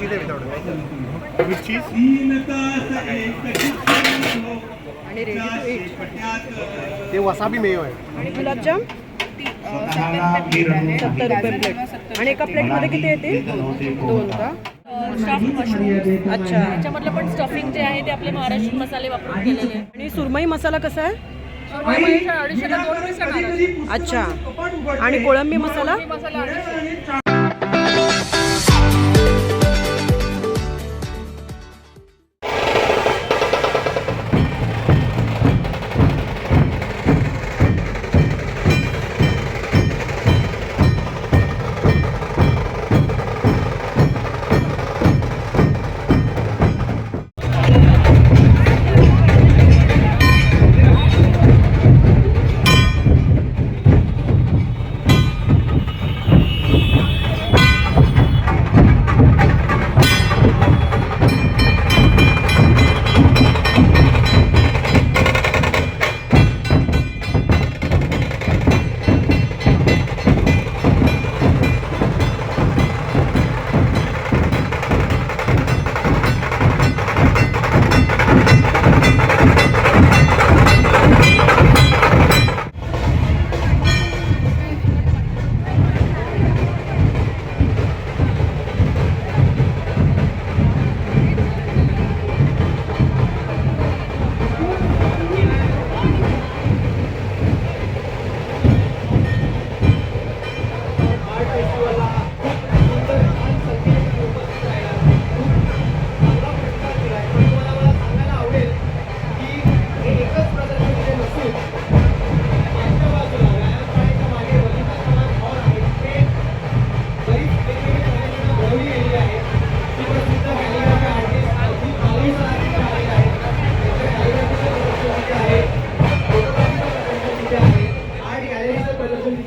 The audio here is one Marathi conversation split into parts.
चीज आहे विदाउट विथ चीज आणि रेडी टू इट ते वसाबी मेयो आहे. आणि गुलाबजाम? सत्तर रुपये प्लेट. आणि एका प्लेटमध्ये किती येतील? दोन का? स्टफ मशरूम अच्छा. त्याच्यामधलं पण स्टफिंग जे आहे ते आपले महाराष्ट्र मसाले वापरून केलेले आहे आणि सुरमई मसाला कसा आहे? येणार अच्छा. आणि कोळंबी मसाला?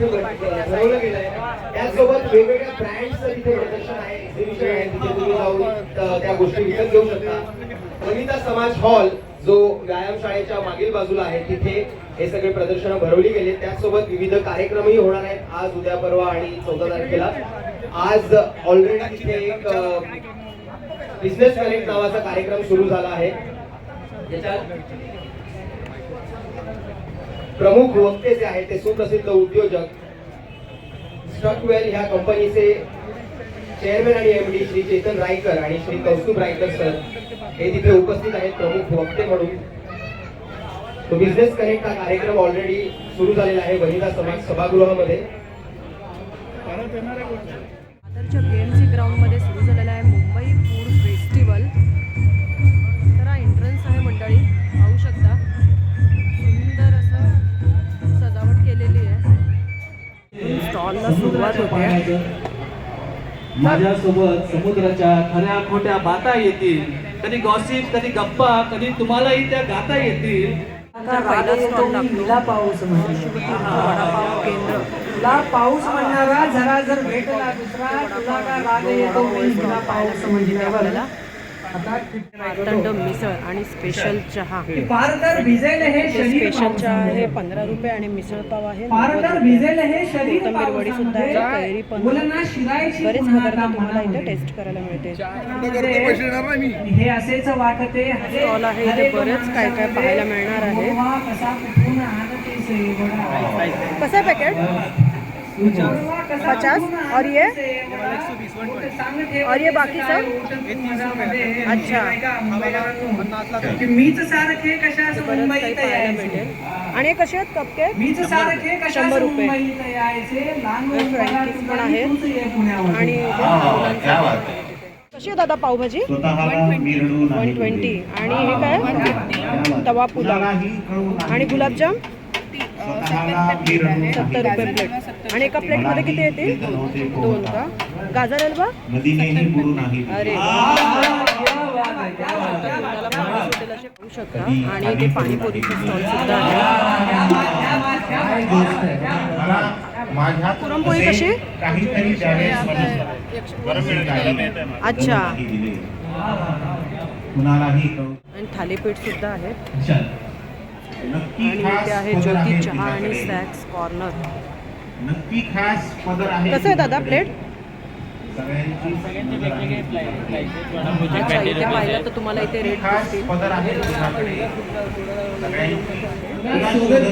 तिथे भरवलं गेलं आहे त्याचसोबत वेगवेगळ्या ब्रँडचं तिथे प्रदर्शन आहे एक्झिबिशन आहे तिथे तुम्ही जाऊन त्या गोष्टी विकत घेऊ शकता. वनिता समाज हॉल जो व्यायामशाळेच्या मागील बाजूला आहे तिथे हे सगळे प्रदर्शनं भरवली गेले त्याचसोबत विविध कार्यक्रमही होणार आहेत. आज उद्या परवा आणि चौदा तारखेला. आज ऑलरेडी तिथे एक बिझनेस कनेक्ट नावाचा कार्यक्रम सुरू झाला आहे. ज्याच्यात प्रमुख वक्ते जे आहेत ते सुप्रसिद्ध उद्योजक स्टकवेल ह्या कंपनीचे चेअरमॅन आणि एमडी श्री चेतन रायकर आणि श्री कौस्तुभ रायकर सर हे तिथे उपस्थित आहेत प्रमुख वक्ते म्हणून. तो बिझनेस कनेक्ट हा कार्यक्रम ऑलरेडी सुरू झालेला आहे वनिता समाज सभागृहामध्ये. दादरच्या बी एम सी ग्राउंडमध्ये सुरू झालेला आहे मुंबई स्टॉलला सुरुवात होते. माझ्यासोबत समुद्राच्या खऱ्या खोट्या बाता येतील. कधी गॉसिप कधी गप्पा कधी तुम्हालाही त्या गाता येतील. हिला पाऊस तुला पाऊस म्हणणारा जरा जर भेटला दुसरा तुला का राग येतो? मी तुला पाऊस आता मार्तंड मिसळ आणि स्पेशल चहा. स्पेशल चहा आहे पंधरा रुपये आणि मिसळ पाव आहे. हे कोथिंबीर वडी सुद्धा आहे कैरी पण मुलांना शिरायची बरेच पदार्थ तुम्हाला इथे. टेस्ट करायला मिळते. हे असेच वाटते स्टॉल आहे इथे बरेच काय काय पाहायला मिळणार आहे. कसा आहे पॅकेट पचास? और ये? और ये बाकी सब? अच्छा. आणि हे कसे आहेत कपकेक शंभर रुपये. पण पुण्यावर. आणि. कशी आहे दादा पावभाजी? वन ट्वेंटी आणि हे काय? तवा पुलाव. आणि गुलाबजाम? सत्तर रुपये प्लेट. आणि एका प्लेटमध्ये किती येतील? दोन का? गाजर हलवा? अरे पाहू शकता आणि इथे पाणीपुरीचे स्टॉल सुद्धा आहे. पुरणपोळी कशी? काहीतरी अच्छा. आणि थालीपीठ सुद्धा आहे. नक्की आणि खास इथे आहे ज्योती चहा आणि. Snacks corner. नक्की खास पदर आहे कसं आहे दादा. प्लेट अच्छा इथे पाहिलं तर तुम्हाला इथे रेट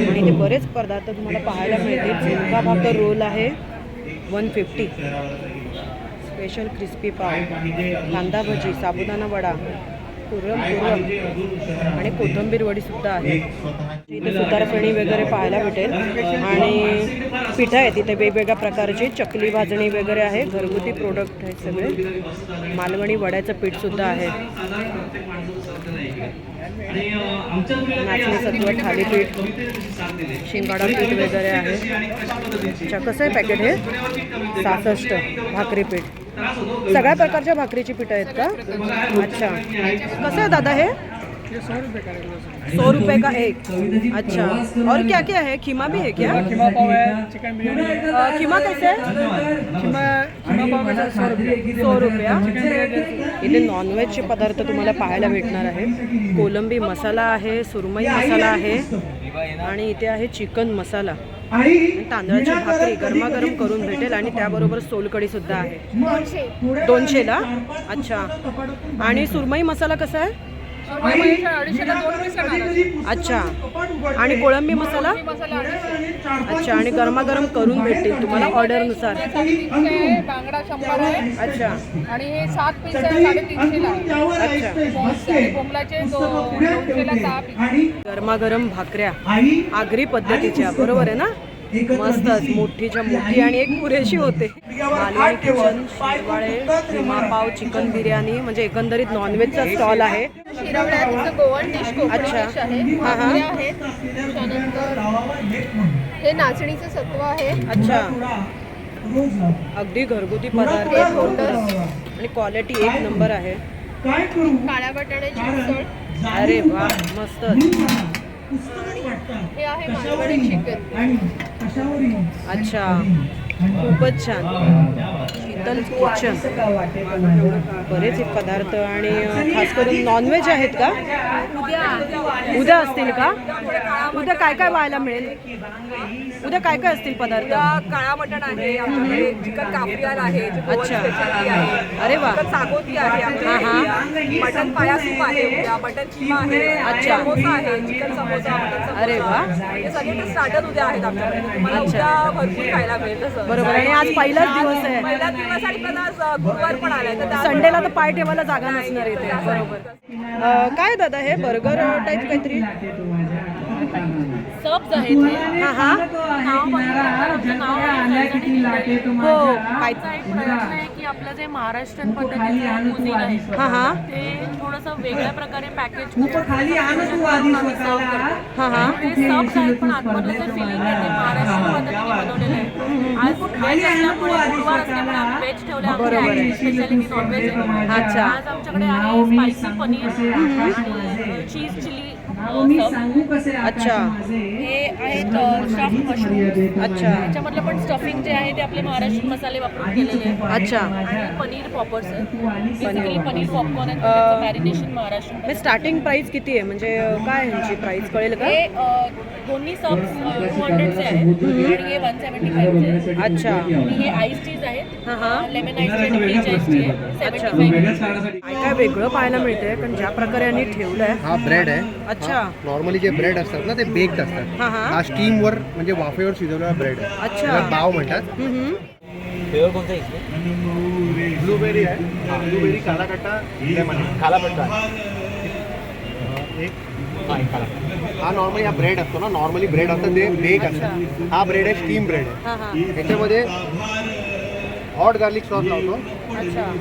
आणि इथे बरेच पदार्थ तुम्हाला पाहायला मिळतील. झुणका भाकर रोल आहे वन फिफ्टी स्पेशल क्रिस्पी पाव. कांदा भजी साबुदाणा वडा. पुरम पुरम आणि कोथिंबीर वडीसुद्धा आहे. इथे सुतारफेणी वगैरे पाहायला भेटेल. आणि पिठं आहेत इथे वेगवेगळ्या प्रकारची. चकली भाजणी वगैरे आहे. घरगुती प्रोडक्ट आहेत सगळे. मालवणी वड्याचं पीठसुद्धा आहे. नाचणी सत्व थालीपीठ शिंगाडा पीठ वगैरे आहे. अच्छा कसं आहे पॅकेट हे? सहासष्ट भाकरी पीठ. सगळ्या प्रकारच्या भाकरीची पीठ आहेत का? अच्छा. कसं आहे दादा हे? सौ रुपये का एक? अच्छा. और क्या क्या है? खीमा भी है क्या? खिमा पाव है चिकन बिरयानी. खीमा कैसे है? सौ रुपये. इथे नॉनव्हेजचे पदार्थ तुम्हाला पाहायला भेटणार आहे. कोलंबी मसाला आहे सुरमई मसाला आहे. आणि इथे आहे चिकन मसाला. तांदळाची भाकरी गरमागरम करून भेटेल आणि त्याबरोबर सोलकढी सुद्धा आहे. दोनशेला? अच्छा. आणि सुरमई मसाला कसा आहे? अच्छा. आणि कोळंबी मसाला. अच्छा आणि गरमागरम करून भेटतील तुम्हाला ऑर्डरनुसार. बांगडा शंभर आहे. अच्छा. आणि हे सात पीस गरमागरम भाकऱ्या. आगरी पद्धतीच्या. बरोबर आहे ना? मस्तच मोठीच्या मोठी आणि एक पुरेशी होते. मालवणी किचन शिरवाळे किमा पाव चिकन बिर्याणी म्हणजे एकंदरीत नॉनव्हेजचा स्टॉल आहे. गोवन डिश अच्छा. हा, हा. हे नाचणीचं सत्व आहे. अच्छा. अगदी घरगुती पदार्थ हे आणि क्वालिटी एक नंबर आहे. काळ्या बटाट्याची उसळ. अरे वा मस्तच. हे अच्छा. खूपच छान. शीतल किचन बरेच पदार्थ आणि खास करून नॉनव्हेज आहेत का? उद्या असतील का? उद्या काय काय व्हायला मिळेल? उद्या काय काय असतील पदार्थ? काळा मटण आहे चिकन काफ्रियाल आहे अच्छा. अरे वा. सागोती आहे मटन पाया सूप आहे मटन किमा आहे अच्छा. आहे चिकन समोसा अरे वा. सगळे स्टार्टर उद्या आहेत आमच्याकडे. अच्छा. भरपूर खायला मिळेल बरोबर. आणि आज पहिलाच दिवस आहे. दिवस आणि अ, गुरुवार पण आलाय. तर त्या- संडेला तर पाय ठेवायला जागा नसणार इथे बरोबर. अं, काय दादा हे बर्गर टाईप काहीतरी? सब्स आहेत. हे. हा. हा नाव नाव आहे. हो काय आमचा एक प्रयत्न आहे की आपलं जे महाराष्ट्रीयन पद्धतीचं कुझिन आहे हा हा. ते थोडंसं वेगळ्या प्रकारे पॅकेज हा हा. ते सब्स आहेत पण आतमधलं जे फिलिंग आहे ते महाराष्ट्रीयन पद्धतीने बनवलेलं आहे. आज व्हेज असल्यामुळे गुरुवार असल्यामुळे आम्ही व्हेज ठेवले बरोबर. आहे. आमची स्पेशालिटी नॉनव्हेज आहे अच्छा. आज आमच्याकडे आहे स्पायसी पनीर. चीज चिली अच्छा. हे आहेत स्टफ मशरूम अच्छा. त्याच्यामधलं पण स्टफिंग जे आहे ते आपले महाराष्ट्र मसाले वापरून केलेले आहे अच्छा. आणि paneer poppers basically paneer popcorn आहे. मॅरिनेशन महाराष्ट्र मग स्टार्टिंग प्राइस किती आहे? म्हणजे काय आहे ह्यांची प्राइस कळेल का? हे दोन्ही सब्स टू हंड्रेडचे आहेत. आणि हे वन सेवन्टी फाईव्हचे अच्छा. आणि हे आईस टीज आहेत. हा, हा. Lemon ice tea ice tea आहे अच्छा. सेवन्टी फाईव्ह काय काय वेगळं पाहायला मिळतंय? पण ज्या प्रकारे यांनी ठेवलंय. हा ब्रेड आहे. अच्छा. नॉर्मली जे ब्रेड असतात ना ते बेक्ड असतात. हा स्टीम वर म्हणजे वाफेवर शिजवलेला ब्रेड आहे. अच्छा. पाव म्हणतात. हम्म, हम्म. ब्लूबेरी आहे. ब्लूबेरी काला कट्टा लेमन काला पट्टा एक. हा. हा नॉर्मली हा ब्रेड असतो ना. नॉर्मली ब्रेड असतं ते बेक असतं हा ब्रेड आहे स्टीम ब्रेड आहे. याच्यामध्ये हॉट गार्लिक सॉस लावतो. अच्छा.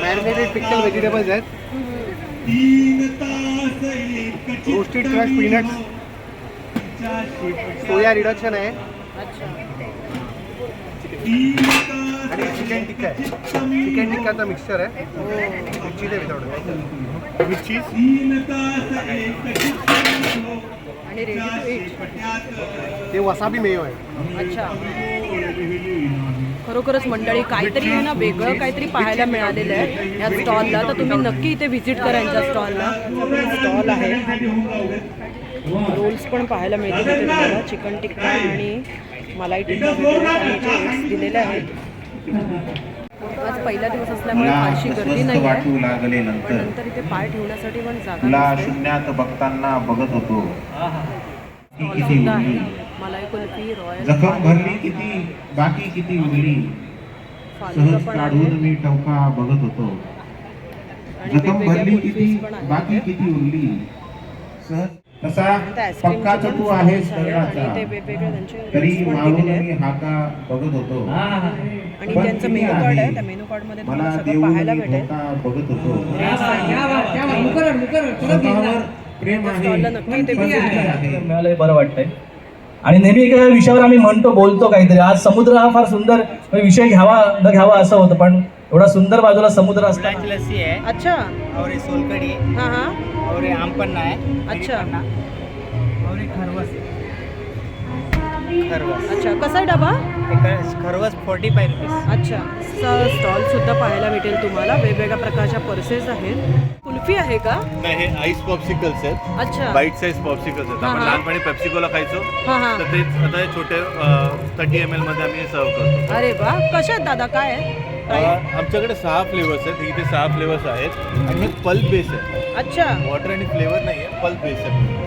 मॅरिनेटेड पिक्चल व्हेजिटेबल्स आहेत. Roasted crush peanuts soya reduction आहे अच्छा। आणि चिकन टिक्का आहे चिकन टिक्काचा मिक्सचर आहे आणि टू इट ते वसाबी मेयो आहे अच्छा। खरोखरच मंडळी काहीतरी ना वेगळं काहीतरी पाहायला मिळालेलं आहे या स्टॉलला. तर तुम्ही नक्की इथे व्हिजिट करा यांच्या स्टॉलला. स्टॉल आहे. रोल्स पण पाहायला मिळतील तुम्हाला. चिकन टिक्का आणि मलाई टिक्का दिलेले आहेत. आज पहिला दिवस असल्यामुळे फारशी गर्दी नाही वाटू लागले नंतर. इथे पाय ठेवण्यासाठी पण जागा. शून्यात बघताना बघत होतो. मलाई कुल्फी रॉयल जखम भरली किती? बाकी किती उरली फालुदा सहज काढून मी टवका बघत होतो. आणि जखम भरली किती? बाकी. किती उरली? सहज तसा पक्का तू आहेस त्यांचे तरी मारून मी हाका बघत होतो. आणि पण त्यांचं मेनू कार्ड आहे आहे? त्या मेनू कार्डमध्ये मला तुम्हाला सगळं देऊन पाहायला मी भेटेल. धोका बघत होतो. स्वतःवर. प्रेम आहे. नक्की बरं वाटतंय. आणि नेहमी एका विषयावर आम्ही म्हणतो बोलतो काहीतरी. आज समुद्र हा फार सुंदर विषय घ्यावा न घ्यावा असं होतं पण एवढा सुंदर बाजूला समुद्र लस्सी आहे. अच्छा. और ये सोलकडी हा हा. और ये आमपन्ना आहे. अच्छा. पन्ना और ये खरवस आहे. खरवस. अच्छा कसा आहे डबा? खरवस फोर्टी फाय रुपीज अच्छा स्टॉल सुद्धा पाहायला भेटेल तुम्हाला. वेगवेगळ्या प्रकारच्या पर्सेस आहेत. कुल्फी आहे का? नाही हे आईस पॉप्सिकल्स आहेत. अच्छा. बाईट साईज पॉप्सिकल्स आहेत. आपण हा. लहानपणी पेप्सिकोला खायचो. हा हा. तर तेच आता हे छोटे थर्टी एममध्ये आम्ही सर्व करतो. अरे वा. कशा आहेत दादा? काय आहे? अ, Price? आमच्याकडे सहा फ्लेवर्स आहेत. इथे सहा फ्लेवर्स आहेत. आणि हे पल्प बेस आहे. अच्छा. वॉटर आणि फ्लेवर नाही आहे पल्प बेस आहे.